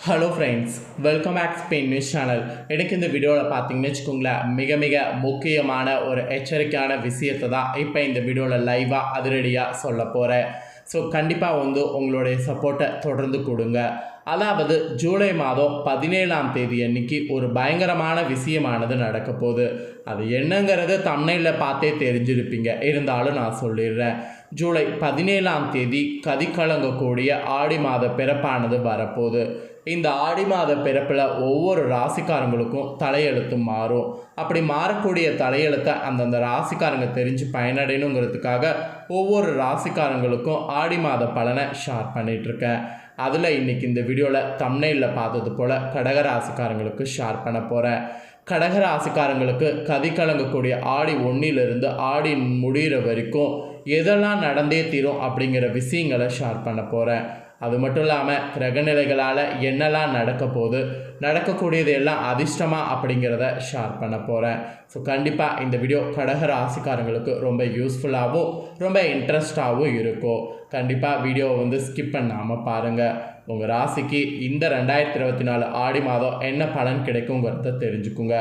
Hello friends welcome back Spain news channel எனக்கு இந்த வீடியோவில் பார்த்தீங்கன்னு வச்சுக்கோங்களேன் மிக மிக முக்கியமான ஒரு எச்சரிக்கையான விஷயத்தை தான் இப்போ இந்த வீடியோவில் லைவாக அதிரடியாக சொல்ல போகிறேன் ஸோ கண்டிப்பாக வந்து உங்களுடைய சப்போர்ட்டை தொடர்ந்து கொடுங்க. அதாவது ஜூலை மாதம் பதினேழாம் தேதி அன்னைக்கு ஒரு பயங்கரமான விஷயமானது நடக்க போகுது. அது என்னங்கிறது தமிழில் பார்த்தே தெரிஞ்சிருப்பீங்க. இருந்தாலும் நான் சொல்லிடுறேன். ஜூலை பதினேழாம் தேதி கதிக்கலங்கக்கூடிய ஆடி மாத பிறப்பானது வரப்போகுது. இந்த ஆடி மாத பிறப்பில் ஒவ்வொரு ராசிக்காரங்களுக்கும் தலையெழுத்து மாறும். அப்படி மாறக்கூடிய தலையெழுத்தை அந்தந்த ராசிக்காரங்க தெரிஞ்சு பயனடையணுங்கிறதுக்காக ஒவ்வொரு ராசிக்காரங்களுக்கும் ஆடி மாத பலனை ஷேர் பண்ணிகிட்ருக்கேன் அதில் இன்றைக்கி இந்த வீடியோவில் தம்னையில் பார்த்தது போல் கடகராசிக்காரங்களுக்கு ஷேர் பண்ண போகிறேன் கடகராசிக்காரங்களுக்கு கதி கலங்கக்கூடிய ஆடி ஒன்றிலிருந்து ஆடி முடிகிற வரைக்கும் எதெல்லாம் நடந்தே தீரும் அப்படிங்கிற விஷயங்களை ஷேர் பண்ண போகிறேன் அது மட்டும் இல்லாமல் கிரகநிலைகளால் என்னெல்லாம் நடக்க போகுது நடக்கக்கூடியது எல்லாம் அதிர்ஷ்டமாக அப்படிங்கிறத ஷேர் பண்ண போகிறேன் ஸோ கண்டிப்பாக இந்த வீடியோ கடக ராசிக்காரங்களுக்கு ரொம்ப யூஸ்ஃபுல்லாகவும் ரொம்ப இன்ட்ரெஸ்டாகவும் இருக்கும். கண்டிப்பாக வீடியோவை வந்து ஸ்கிப் பண்ணாமல் பாருங்கள் உங்கள் ராசிக்கு இந்த ரெண்டாயிரத்தி இருபத்தி நாலு ஆடி மாதம் என்ன பலன் கிடைக்குங்கிறத தெரிஞ்சுக்குங்க.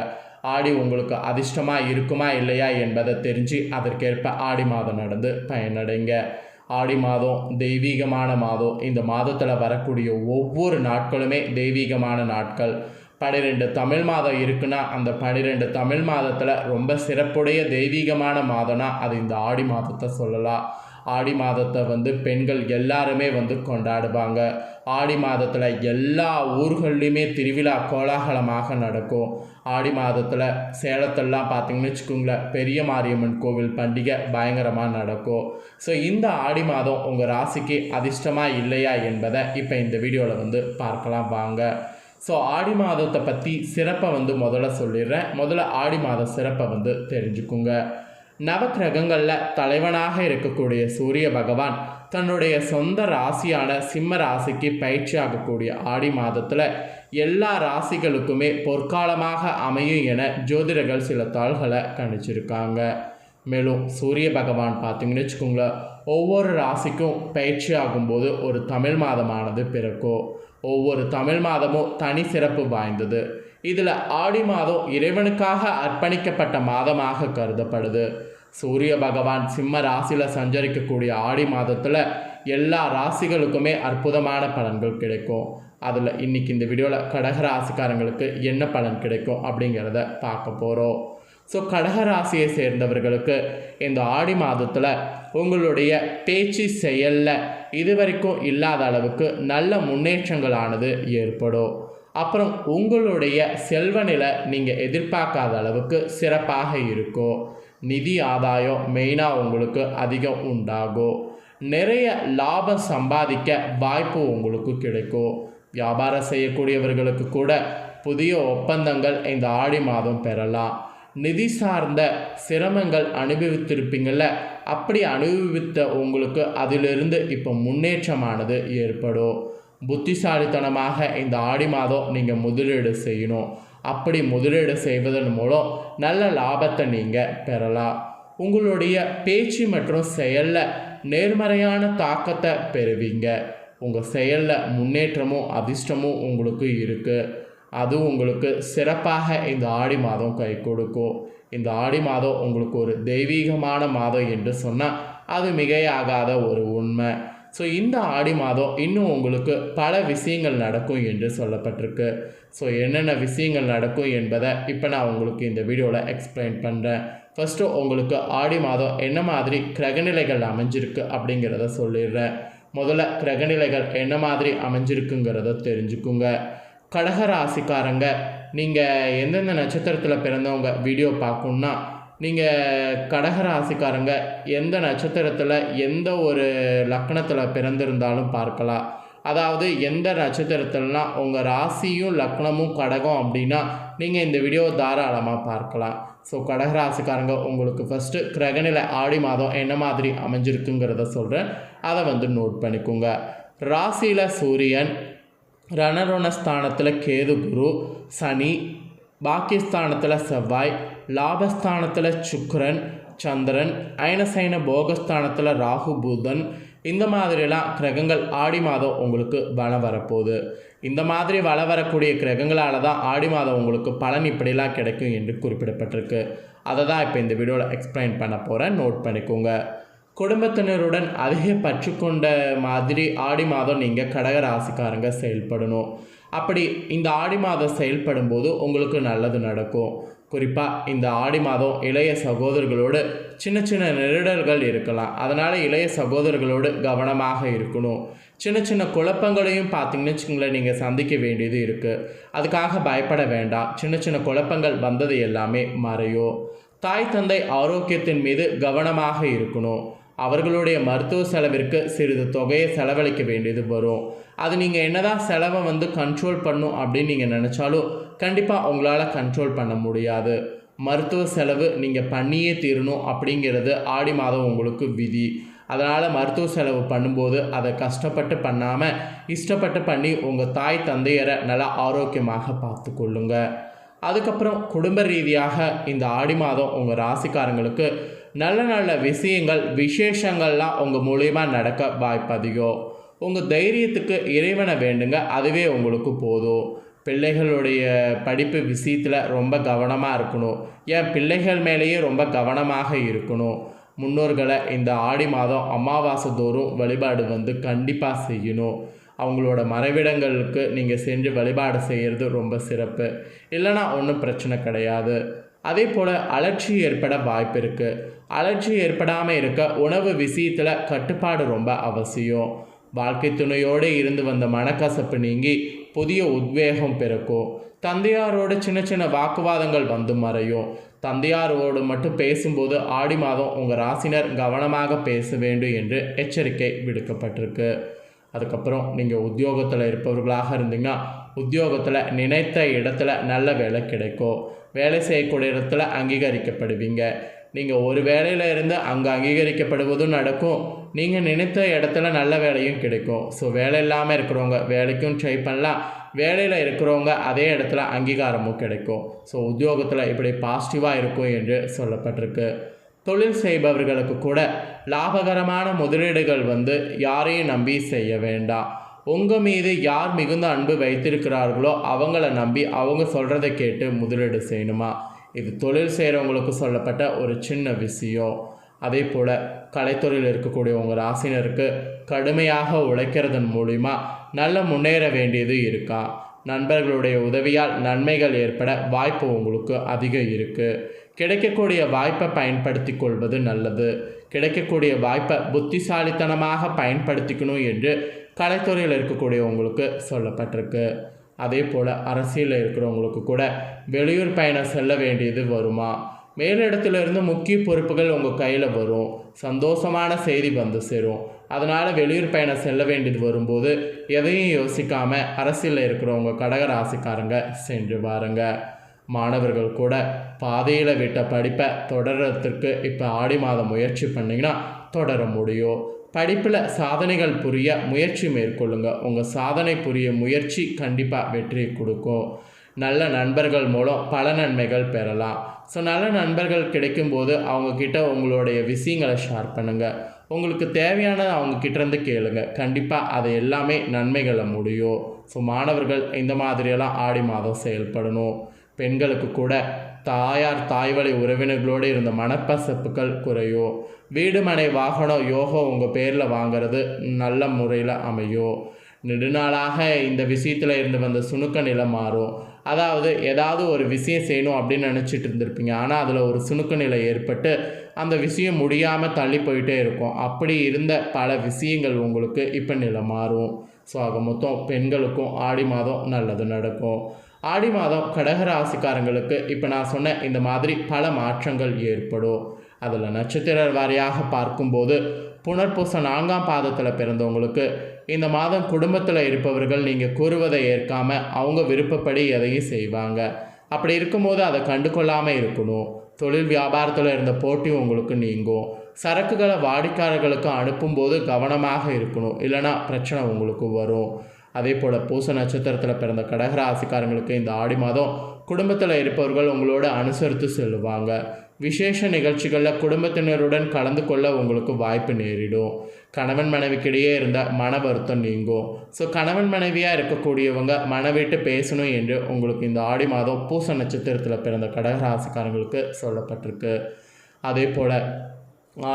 ஆடி உங்களுக்கு அதிர்ஷ்டமாக இருக்குமா இல்லையா என்பதை தெரிஞ்சு அதற்கேற்ப ஆடி மாதம் நடந்து பயனடைங்க. ஆடி மாதம் தெய்வீகமான மாதம் இந்த மாதத்தில் வரக்கூடிய ஒவ்வொரு நாட்களுமே தெய்வீகமான நாட்கள். பன்னிரெண்டு தமிழ் மாதம் இருக்குன்னா அந்த பன்னிரெண்டு தமிழ் மாதத்தில் ரொம்ப சிறப்புடைய தெய்வீகமான மாதம்னா அது இந்த ஆடி மாதத்தை சொல்லலாம். ஆடி மாதத்தை வந்து பெண்கள் எல்லாருமே வந்து கொண்டாடுவாங்க. ஆடி மாதத்தில் எல்லா ஊர்கள்லையுமே திருவிழா கோலாகலமாக நடக்கும். ஆடி மாதத்தில் சேலத்தெல்லாம் பார்த்திங்கன்னு வச்சுக்கோங்களேன் பெரிய மாரியம்மன் கோவில் பண்டிகை பயங்கரமாக நடக்கும். ஸோ இந்த ஆடி மாதம் உங்கள் ராசிக்கு அதிர்ஷ்டமாக இல்லையா என்பதை இப்போ இந்த வீடியோவில் வந்து பார்க்கலாம் வாங்க. ஸோ ஆடி மாதத்தை பற்றி சிறப்பை வந்து முதல்ல சொல்லிடுறேன். முதல்ல ஆடி மாத சிறப்பை வந்து தெரிஞ்சுக்குங்க. நவக்கிரகங்களில் தலைவனாக இருக்கக்கூடிய சூரிய பகவான் தன்னுடைய சொந்த ராசியான சிம்ம ராசிக்கு பயிற்சி ஆகக்கூடிய ஆடி மாதத்தில் எல்லா ராசிகளுக்குமே பொற்காலமாக அமையும் என ஜோதிடர்கள் சில தாள்களை கணிச்சிருக்காங்க. மேலும் சூரிய பகவான் பார்த்தீங்கன்னு வச்சுக்கோங்களேன் ஒவ்வொரு ராசிக்கும் பயிற்சி ஆகும்போது ஒரு தமிழ் மாதமானது பிறக்கும். ஒவ்வொரு தமிழ் மாதமும் தனி சிறப்பு வாய்ந்தது. இதில் ஆடி மாதம் இறைவனுக்காக அர்ப்பணிக்கப்பட்ட மாதமாக கருதப்படுது. சூரிய பகவான் சிம்ம ராசியில் சஞ்சரிக்கக்கூடிய ஆடி மாதத்தில் எல்லா ராசிகளுக்குமே அற்புதமான பலன்கள் கிடைக்கும். அதில் இன்றைக்கி இந்த வீடியோவில் கடக ராசிக்காரங்களுக்கு என்ன பலன் கிடைக்கும் அப்படிங்கிறத பார்க்க போகிறோம் ஸோ கடகராசியை சேர்ந்தவர்களுக்கு இந்த ஆடி மாதத்தில் உங்களுடைய பேச்சு செயலில் இது வரைக்கும் இல்லாத அளவுக்கு நல்ல முன்னேற்றங்களானது ஏற்படும். அப்புறம் உங்களுடைய செல்வ நிலை நீங்கள் எதிர்பார்க்காத அளவுக்கு சிறப்பாக இருக்கும் நிதி ஆதாயம் மெயினாக உங்களுக்கு அதிகம் உண்டாகும். நிறைய லாபம் சம்பாதிக்க வாய்ப்பு உங்களுக்கு கிடைக்கும். வியாபாரம் செய்யக்கூடியவர்களுக்கு கூட புதிய ஒப்பந்தங்கள் இந்த ஆடி மாதம் பெறலாம். நிதி சார்ந்த சிரமங்கள் அனுபவித்திருப்பீங்கள அப்படி அனுபவித்த உங்களுக்கு அதிலிருந்து இப்போ முன்னேற்றமானது ஏற்படும். புத்திசாலித்தனமாக இந்த ஆடி மாதம் நீங்கள் முதலீடு செய்யணும். அப்படி முதலீடு செய்வதன் மூலம் நல்ல லாபத்தை நீங்கள் பெறலாம். உங்களுடைய பேச்சு மற்றும் செயலில் நேர்மறையான தாக்கத்தை பெறுவீங்க. உங்கள் செயலில் முன்னேற்றமும் அதிர்ஷ்டமும் உங்களுக்கு இருக்குது அது உங்களுக்கு சிறப்பாக இந்த ஆடி மாதம் கை கொடுக்கும். இந்த ஆடி மாதம் உங்களுக்கு ஒரு தெய்வீகமான மாதம் என்று சொன்னால் அது மிகையாகாத ஒரு உண்மை. ஸோ இந்த ஆடி மாதம் இன்னும் உங்களுக்கு பல விஷயங்கள் நடக்கும் என்று சொல்லப்பட்டிருக்கு. ஸோ என்னென்ன விஷயங்கள் நடக்கும் என்பதை இப்போ நான் உங்களுக்கு இந்த வீடியோவில் எக்ஸ்பிளைன் பண்ணுறேன் ஃபஸ்ட்டு உங்களுக்கு ஆடி மாதம் என்ன மாதிரி கிரகநிலைகள் அமைஞ்சிருக்கு அப்படிங்கிறத சொல்லிடுறேன். முதல்ல கிரகநிலைகள் என்ன மாதிரி அமைஞ்சிருக்குங்கிறத தெரிஞ்சுக்குங்க. கடக ராசிக்காரங்க நீங்கள் எந்தெந்த நட்சத்திரத்தில் பிறந்தவங்க வீடியோ பார்க்கணுன்னா நீங்கள் கடக ராசிக்காரங்க எந்த நட்சத்திரத்தில் எந்த ஒரு லக்கணத்தில் பிறந்திருந்தாலும் பார்க்கலாம். அதாவது எந்த நட்சத்திரத்தில்னா உங்கள் ராசியும் லக்னமும் கடகம் அப்படின்னா நீங்கள் இந்த வீடியோவை தாராளமாக பார்க்கலாம். ஸோ கடக ராசிக்காரங்க உங்களுக்கு ஃபஸ்ட்டு கிரகநிலை ஆடி மாதம் என்ன மாதிரி அமைஞ்சிருக்குங்கிறத சொல்கிறேன் அதை வந்து நோட் பண்ணிக்கோங்க. ராசியில் சூரியன் ரணருணஸ்தானத்தில் கேது குரு சனி பாகிஸ்தானத்தில் செவ்வாய் லாபஸ்தானத்தில் சுக்கரன் சந்திரன் அயனசைன போகஸ்தானத்தில் ராகு புதன். இந்த மாதிரிலாம் கிரகங்கள் ஆடி மாதம் உங்களுக்கு வளம் வரப்போகுது. இந்த மாதிரி வள வரக்கூடிய கிரகங்களால் தான் ஆடி மாதம் உங்களுக்கு பலன் இப்படிலாம் கிடைக்கும் என்று குறிப்பிடப்பட்டிருக்கு. அதை தான் இப்போ இந்த வீடியோவில் எக்ஸ்பிளைன் பண்ண போகிறேன் நோட் பண்ணிக்கோங்க. குடும்பத்தினருடன் அதிக பற்று கொண்ட மாதிரி ஆடி மாதம் நீங்கள் கடக ராசிக்காரங்க செயல்படணும். அப்படி இந்த ஆடி மாதம் செயல்படும் போது உங்களுக்கு நல்லது நடக்கும். குறிப்பாக இந்த ஆடி மாதம் இளைய சகோதரர்களோடு சின்ன சின்ன நெருடல்கள் இருக்கலாம். அதனால் இளைய சகோதரர்களோடு கவனமாக இருக்கணும். சின்ன சின்ன குழப்பங்களையும் பார்த்தீங்கன்னு வச்சுங்களேன் நீங்கள் சந்திக்க வேண்டியது இருக்குது அதுக்காக பயப்பட வேண்டாம். சின்ன சின்ன குழப்பங்கள் வந்தது எல்லாமே மறையும். தாய் தந்தை ஆரோக்கியத்தின் மீது கவனமாக இருக்கணும். அவர்களுடைய மருத்துவ செலவிற்கு சிறிது தொகையை செலவழிக்க வேண்டியது வரும். அது நீங்கள் என்னதான் செலவை வந்து கண்ட்ரோல் பண்ணும் அப்படின்னு நீங்கள் நினச்சாலும் கண்டிப்பாக உங்களால் கண்ட்ரோல் பண்ண முடியாது. மருத்துவ செலவு நீங்கள் பண்ணியே தீரணும் அப்படிங்கிறது ஆடி மாதம் உங்களுக்கு விதி. அதனால் மருத்துவ செலவு பண்ணும்போது அதை கஷ்டப்பட்டு பண்ணாமல் இஷ்டப்பட்டு பண்ணி உங்கள் தாய் தந்தையரை நல்லா ஆரோக்கியமாக பார்த்து கொள்ளுங்கள் அதுக்கப்புறம் குடும்ப ரீதியாக இந்த ஆடி மாதம் உங்கள் ராசிக்காரங்களுக்கு நல்ல நல்ல விஷயங்கள் விசேஷங்கள்லாம் உங்கள் மூலயமா நடக்க வாய்ப்பதையோ உங்கள் தைரியத்துக்கு இறைவனை வேண்டுங்க அதுவே உங்களுக்கு போதும். பிள்ளைகளுடைய படிப்பு விஷயத்தில் ரொம்ப கவனமாக இருக்கணும். ஏன் பிள்ளைகள் மேலேயே ரொம்ப கவனமாக இருக்கணும். முன்னோர்களை இந்த ஆடி மாதம் அமாவாசை தோறும் வழிபாடு வந்து கண்டிப்பாக செய்யணும். அவங்களோட மறைவிடங்களுக்கு நீங்கள் சென்று வழிபாடு செய்கிறது ரொம்ப சிறப்பு. இல்லைனா ஒன்றும் பிரச்சனை கிடையாது. அதே போல் அலட்சி ஏற்பட வாய்ப்பு இருக்குது அலட்சி ஏற்படாமல் இருக்க உணவு விஷயத்தில் கட்டுப்பாடு ரொம்ப அவசியம். வாழ்க்கை துணையோடு இருந்து வந்த மனக்கசப்பு நீங்கி புதிய உத்வேகம் பிறக்கும். தந்தையாரோட சின்ன சின்ன வாக்குவாதங்கள் வந்து மறையும். தந்தையாரோடு மட்டும் பேசும்போது ஆடி மாதம் உங்கள் ராசினர் கவனமாக பேச வேண்டும் என்று எச்சரிக்கை விடுக்கப்பட்டிருக்கு. அதுக்கப்புறம் நீங்கள் உத்தியோகத்தில் இருப்பவர்களாக இருந்தீங்கன்னா உத்தியோகத்தில் நினைத்த இடத்துல நல்ல வேலை கிடைக்கும். வேலை செய்யக்கூடிய இடத்துல அங்கீகரிக்கப்படுவீங்க. நீங்கள் ஒரு வேலையில் இருந்து அங்கே அங்கீகரிக்கப்படுவதும் நடக்கும். நீங்கள் நினைத்த இடத்துல நல்ல வேலையும் கிடைக்கும். ஸோ வேலை இல்லாமல் இருக்கிறவங்க வேலைக்கும் ட்ரை பண்ணலாம். வேலையில் இருக்கிறவங்க அதே இடத்துல அங்கீகாரமும் கிடைக்கும். ஸோ உத்தியோகத்தில் இப்படி பாசிட்டிவாக இருக்கும் என்று சொல்லப்பட்டிருக்கு. தொழில் செய்பவர்களுக்கு கூட லாபகரமான முதலீடுகள் வந்து யாரையும் நம்பி செய்ய வேண்டாம். உங்கள் மீது யார் மிகுந்த அன்பு வைத்திருக்கிறார்களோ அவங்கள நம்பி அவங்க சொல்கிறத கேட்டு முதலீடு செய்யணுமா? இது தொழில் செய்கிறவங்களுக்கு சொல்லப்பட்ட ஒரு சின்ன விஷயம். அதே போல் கலைத்துறையில் இருக்கக்கூடிய உங்கள் ராசினருக்கு கடுமையாக உழைக்கிறதன் மூலிமா நல்ல முன்னேற வேண்டியது இருக்கா? நண்பர்களுடைய உதவியால் நன்மைகள் ஏற்பட வாய்ப்பு உங்களுக்கு அதிகம் இருக்குது கிடைக்கக்கூடிய வாய்ப்பை பயன்படுத்தி கொள்வது நல்லது. கிடைக்கக்கூடிய வாய்ப்பை புத்திசாலித்தனமாக பயன்படுத்திக்கணும் என்று கலைத்துறையில் இருக்கக்கூடிய உங்களுக்கு சொல்லப்பட்டிருக்கு. அதே போல் அரசியலில் இருக்கிறவங்களுக்கு கூட வெளியூர் பயணம் செல்ல வேண்டியது வருமா? மேலிடத்திலிருந்து முக்கிய பொறுப்புகள் உங்கள் கையில் வரும். சந்தோஷமான செய்தி வந்து சேரும். அதனால் வெளியூர் பயணம் செல்ல வேண்டியது வரும்போது எதையும் யோசிக்காமல் அரசியலில் இருக்கிறவங்க கடக ராசிக்காரங்க சென்று பாருங்க மாணவர்கள் கூட பாதையில் விட்ட படிப்பை தொடர்றதுக்கு இப்போ ஆடி மாதம் முயற்சி பண்ணிங்கன்னா தொடர முடியும். படிப்பில் சாதனைகள் புரிய முயற்சி மேற்கொள்ளுங்க. உங்கள் சாதனை புரிய முயற்சி கண்டிப்பாக வெற்றி கொடுக்கும். நல்ல நண்பர்கள் மூலம் பல நன்மைகள் பெறலாம். ஸோ நல்ல நண்பர்கள் கிடைக்கும்போது அவங்கக்கிட்ட உங்களுடைய விஷயங்களை ஷேர் பண்ணுங்கள் உங்களுக்கு தேவையானதை அவங்கக்கிட்டேருந்து கேளுங்க. கண்டிப்பாக அது எல்லாமே நன்மைகளை முடியும். ஸோ மாணவர்கள் இந்த மாதிரியெல்லாம் ஆடி மாதம் செயல்படணும். பெண்களுக்கு கூட தாயார் தாய்வழி உறவினர்களோடு இருந்த மனப்பசப்புகள் குறையும் வீடு மனை வாகனம் யோகா உங்கள் பேரில் வாங்கிறது நல்ல முறையில் அமையும் நெடுநாளாக இந்த விஷயத்தில் இருந்து வந்த சுணுக்க நிலை மாறும் அதாவது ஏதாவது ஒரு விஷயம் செய்யணும் அப்படின்னு நினச்சிட்டு இருந்திருப்பீங்க. ஆனால் அதில் ஒரு சுணுக்க நிலை ஏற்பட்டு அந்த விஷயம் முடியாமல் தள்ளி போயிட்டே இருக்கும். அப்படி இருந்த பல விஷயங்கள் உங்களுக்கு இப்போ நிலை மாறும். ஸோ ஆக மொத்தம் பெண்களுக்கும் ஆடி மாதம் நல்லது நடக்கும். ஆடி மாதம் கடகராசிக்காரங்களுக்கு இப்போ நான் சொன்ன இந்த மாதிரி பல மாற்றங்கள் ஏற்படும். அதில் நட்சத்திர வாரியாக பார்க்கும்போது புனர்பூச நான்காம் பாதத்தில் பிறந்தவங்களுக்கு இந்த மாதம் குடும்பத்தில் இருப்பவர்கள் நீங்கள் கூறுவதை ஏற்காமல் அவங்க விருப்பப்படி எதையும் செய்வாங்க. அப்படி இருக்கும்போது அதை கண்டு கொள்ளாமல் இருக்கணும். தொழில் வியாபாரத்தில் இருந்த போட்டி உங்களுக்கு நீங்கும். சரக்குகளை வாடிக்கையாளர்களுக்கு அனுப்பும்போது கவனமாக இருக்கணும். இல்லைனா பிரச்சனை உங்களுக்கு வரும். அதே போல் பூச நட்சத்திரத்தில் பிறந்த கடகராசிக்காரங்களுக்கு இந்த ஆடி மாதம் குடும்பத்தில் இருப்பவர்கள் உங்களோட அனுசரித்து செல்லுவாங்க விசேஷ நிகழ்ச்சிகளில் குடும்பத்தினருடன் கலந்து கொள்ள உங்களுக்கு வாய்ப்பு நேரிடும். கணவன் மனைவிக்கிடையே இருந்த மன வருத்தம் நீங்கும். ஸோ கணவன் மனைவியாக இருக்கக்கூடியவங்க மனவிட்டு பேசணும் என்று உங்களுக்கு இந்த ஆடி மாதம் பூச நட்சத்திரத்தில் பிறந்த கடகராசிக்காரங்களுக்கு சொல்லப்பட்டிருக்கு. அதே போல்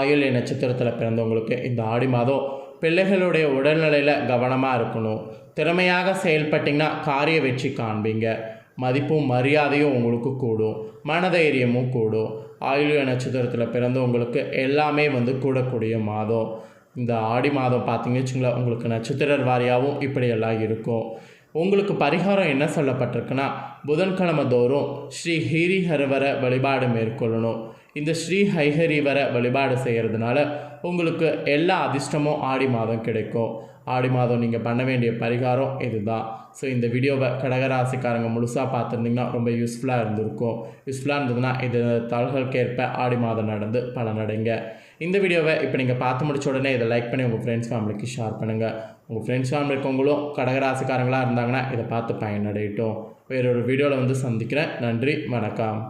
ஆயுள் நட்சத்திரத்தில் பிறந்தவங்களுக்கு இந்த ஆடி மாதம் பிள்ளைகளுடைய உடல்நிலையில் கவனமாக இருக்கணும். திறமையாக செயல்பட்டிங்கன்னா காரிய வெற்றி காண்பீங்க. மதிப்பும் மரியாதையும் உங்களுக்கு கூடும். மனதைரியமும் கூடும். ஆயுள்ய நட்சத்திரத்தில் பிறந்தவங்களுக்கு எல்லாமே வந்து கூடக்கூடிய மாதம். இந்த ஆடி மாதம் பார்த்தீங்கன்னு வச்சுங்களேன் உங்களுக்கு நட்சத்திர வாரியாகவும் இப்படியெல்லாம் இருக்கும். உங்களுக்கு பரிகாரம் என்ன சொல்லப்பட்டிருக்குன்னா புதன்கிழமை தோறும் ஸ்ரீ ஹீரிஹரவர வழிபாடு மேற்கொள்ளணும். இந்த ஸ்ரீ ஹைஹரிவர வழிபாடு செய்கிறதுனால உங்களுக்கு எல்லா அதிர்ஷ்டமும் ஆடி மாதம் கிடைக்கும். ஆடி மாதம் நீங்கள் பண்ண வேண்டிய பரிகாரம் இதுதான். ஸோ இந்த வீடியோவை கடகராசிக்காரங்க முழுசாக பார்த்துருந்தீங்கன்னா ரொம்ப யூஸ்ஃபுல்லாக இருந்திருக்கும். யூஸ்ஃபுல்லாக இருந்ததுன்னா இது தாள்களுக்கேற்ப ஆடி மாதம் நடந்து பலனடைங்க இந்த வீடியோவை இப்போ நீங்கள் பார்த்து முடிச்ச உடனே இதை லைக் பண்ணி உங்கள் ஃப்ரெண்ட்ஸ் ஃபேமிலிக்கு ஷேர் பண்ணுங்கள் உங்கள் ஃப்ரெண்ட்ஸ் ஃபேமிலி இருக்கவங்களும் கடகராசிக்காரங்களாக இருந்தாங்கன்னா இதை பார்த்து பயனடையட்டும். வேறொரு வீடியோவில் வந்து சந்திக்கிறேன். நன்றி வணக்கம்.